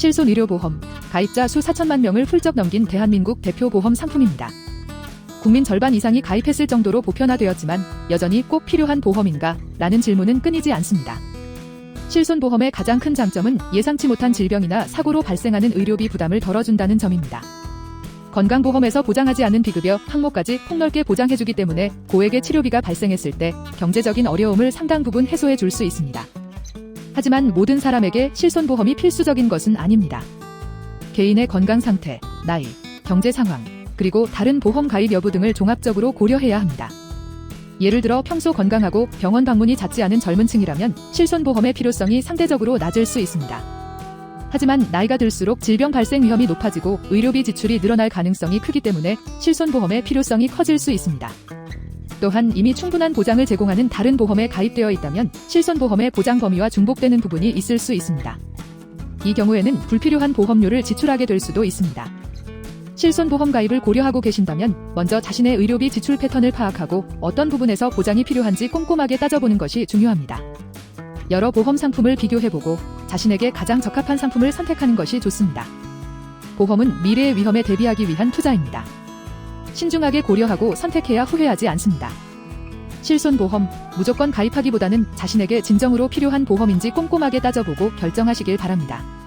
실손 의료보험, 가입자 수 4천만 명을 훌쩍 넘긴 대한민국 대표 보험 상품입니다. 국민 절반 이상이 가입했을 정도로 보편화되었지만 여전히 꼭 필요한 보험인가? 라는 질문은 끊이지 않습니다. 실손보험의 가장 큰 장점은 예상치 못한 질병이나 사고로 발생하는 의료비 부담을 덜어준다는 점입니다. 건강보험에서 보장하지 않은 비급여, 항모까지 폭넓게 보장해주기 때문에 고액의 치료비가 발생했을 때 경제적인 어려움을 상당 부분 해소해 줄 수 있습니다. 하지만 모든 사람에게 실손보험이 필수적인 것은 아닙니다. 개인의 건강 상태, 나이, 경제 상황, 그리고 다른 보험 가입 여부 등을 종합적으로 고려해야 합니다. 예를 들어 평소 건강하고 병원 방문이 잦지 않은 젊은 층이라면 실손보험의 필요성이 상대적으로 낮을 수 있습니다. 하지만 나이가 들수록 질병 발생 위험이 높아지고 의료비 지출이 늘어날 가능성이 크기 때문에 실손보험의 필요성이 커질 수 있습니다. 또한 이미 충분한 보장을 제공하는 다른 보험에 가입되어 있다면 실손보험의 보장 범위와 중복되는 부분이 있을 수 있습니다. 이 경우에는 불필요한 보험료를 지출하게 될 수도 있습니다. 실손보험 가입을 고려하고 계신다면 먼저 자신의 의료비 지출 패턴을 파악하고 어떤 부분에서 보장이 필요한지 꼼꼼하게 따져보는 것이 중요합니다. 여러 보험 상품을 비교해보고 자신에게 가장 적합한 상품을 선택하는 것이 좋습니다. 보험은 미래의 위험에 대비하기 위한 투자입니다. 신중하게 고려하고 선택해야 후회하지 않습니다. 실손보험, 무조건 가입하기보다는 자신에게 진정으로 필요한 보험인지 꼼꼼하게 따져보고 결정하시길 바랍니다.